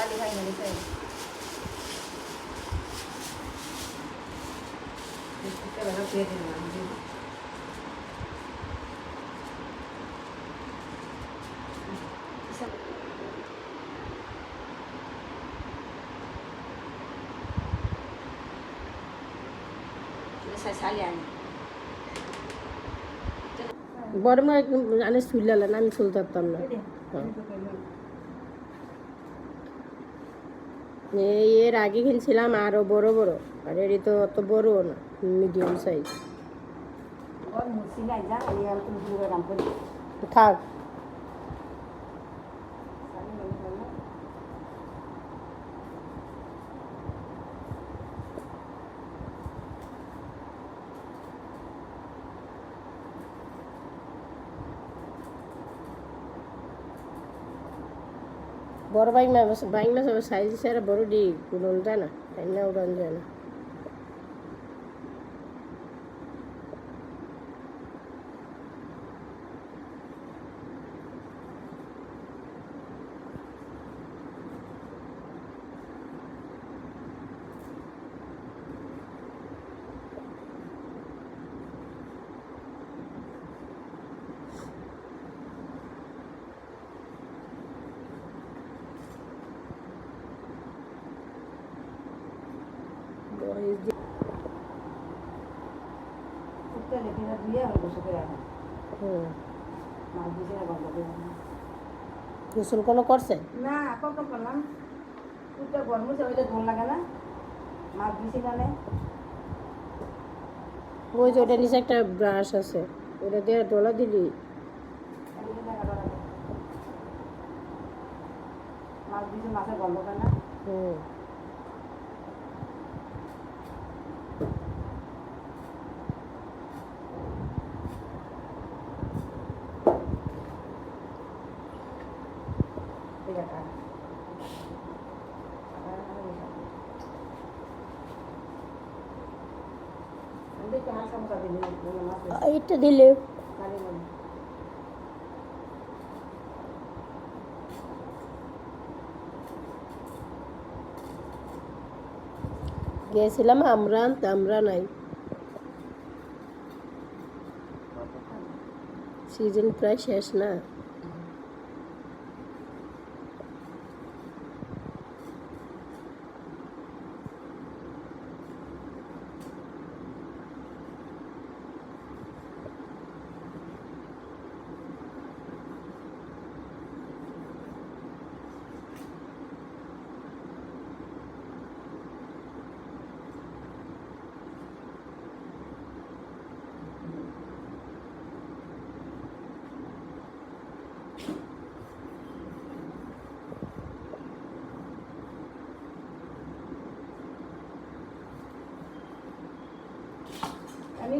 কালি ভাই মেরেছে বিস্কুটটা ভালো খেয়ে দিলাম সালি আনি বড় মা আনে শুইলালেন আমি শুনতে পারতাম না এই এর আগে কিনছিলাম আরও বড় বড় আর এর তো অত বড় না মিডিয়াম সাইজ থাক। বড় বাইক মাছ বাইক মাছ সাইজ ছাড়া বড় ডি উড়ন যায় না তাই না, উড়ন যায় না বয়স দিয়ে- কুত্তে লেখে না দিয়ে আমি বসে করে রাখা হুম মাছ দিছে না গন্ধ করে গোসল কোনো করছে না কত করলাম কুত্তে গরম হচ্ছে ওইটা ধোন লাগে না মাছ দিছি না ওই যে ওটা নিচে একটা ব্রাশ আছে ওটা দিয়ে ডলা দিলি মাছ দিছে মাছের গন্ধ না। হুম। দিলি মাছ এইটা দিলে। গিয়েছিলাম আমরা আমরা নাই। সিজন প্রায় শেষ না আমি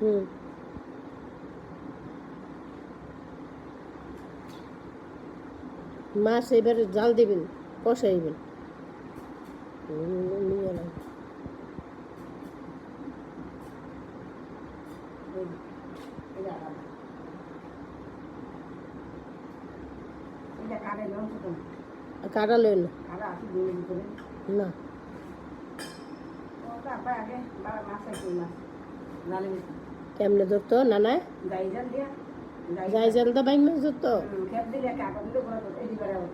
হুম মাছ এবার জাল দিবেন কষাইবেন। নিয়ে এলাম। এটা কাটে লোন তো কাটা লইল কাটা আসি দুই ভিতরে না কেমনে ধরতো? না না গাইজান দিয়া। যাই জাল তো বাইক মাছ ধরতো।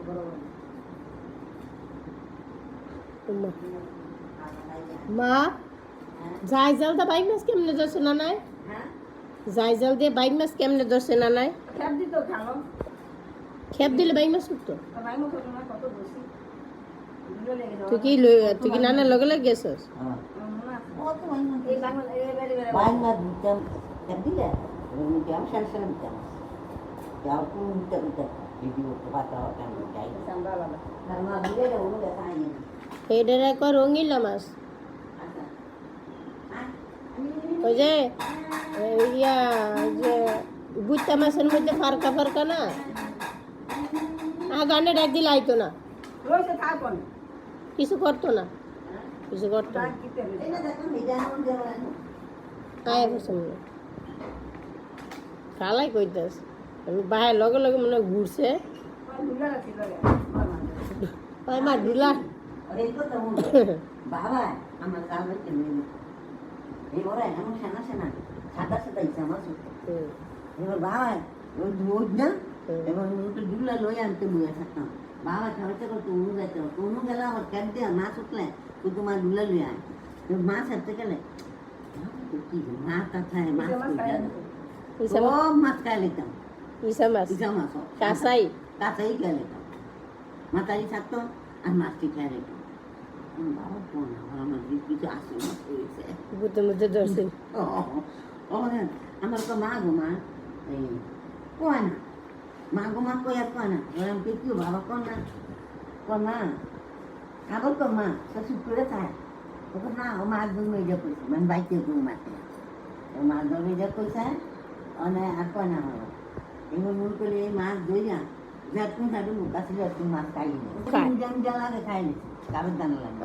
বড় মা যাই জাল তো বাইক মাছ কেমনে ধরছো না নাই হ্যাঁ? যাই জাল দিয়ে বাইক মাছ কেমনে ধরছে না নাই খেপ দিলে বাইক মাছ উঠতো তুই কি তুই কি নানার লগে লগে গেছস? হ্যাঁ। মনে আছে কত বাইন মাছ এই বাংলা এই বেরে বেরে বাইন মাছ দিতাম এক দিলে দিতাম সাড়ে সাড়ে দিতাম যাও কোন দিতে দিতে দিদি করতে পাতা হতে আমি যাই সাম্বা বাবা তার মা দিলে রে ওগুলো দেখা হয় না এটার এক রঙিলা মাছ আচ্ছা ওই যে এই ইয়া যে বুইতা মাছের মধ্যে ফারকা ফারকা না আ গানে ডাক দিলে আইতো না রইছে থাকন কিছু করতো না কিছু করতো না ডাক দিতে হবে এই না। দেখো মেজান দেওয়া আয় পছন্দ কালাই কইতাস। আমি বাহার লগে লগে মনে ঘুরছে। ওই মা বলব বাবা আমার গাল হচ্ছে এই ওরা এমন সেনা সেনা সাদা সাদা ইচ্ছা আমার বাবা ওই রোজ না। এবার লই আনতে বয়ে থাকতাম বাবা খাওয়াতে করতো অনু যেতে হতো অনু গেলে আমার দিয়ে? মাছ উঠলে লই মাছ হাঁটতে গেলে কি মাছ মাছ ও মাছ মাছ খাই নিতাম ইসা মাছ। ইসা মাছ কাঁচাই। কাঁচাই খাই নিতাম মাথারি থাকতো আর মাছটি খাই বাবা কোন আমার কিছু আসে মাছ হয়েছে বুতে মধ্যে ধরছে। ও আমার তো মা গো মা। কয় না? মা গো মা কয় আর কয় না ওরম কে কি বাবা না। কয় মা আবার কয় মা তো চুপ করে থাক। তখন না ও মাছ ওই যা কইছে মানে বাইতে ধরুন মাছে ও মাছ ধরুন যা কইছে অনে আর কয় না বাবা এবার মন করে এই মাছ ধরিয়া যাতুন সাডু মুখা ছিল তুমি মাছ খাই খায়। জান জ্বালাকে খাই নি। কাবের দানা লাগে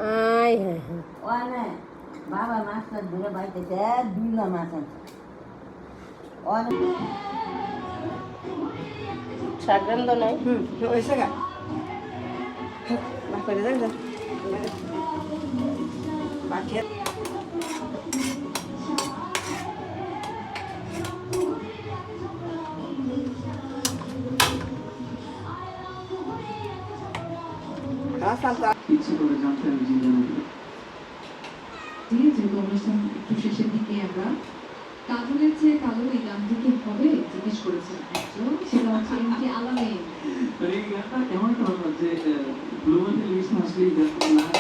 ওনে বাবা মাছটা ধরে বাইতেছে দুইলা মাছ আছে ওনে যা রাস্তা ইচ্ছে করে জানতে আমি জীবনে অনুষ্ঠান একটু শেষের দিকে আমরা। কাজলের চেয়ে কালো এই গানটি হবে জিজ্ঞেস করেছেন কে আলামে মানে এই গানটা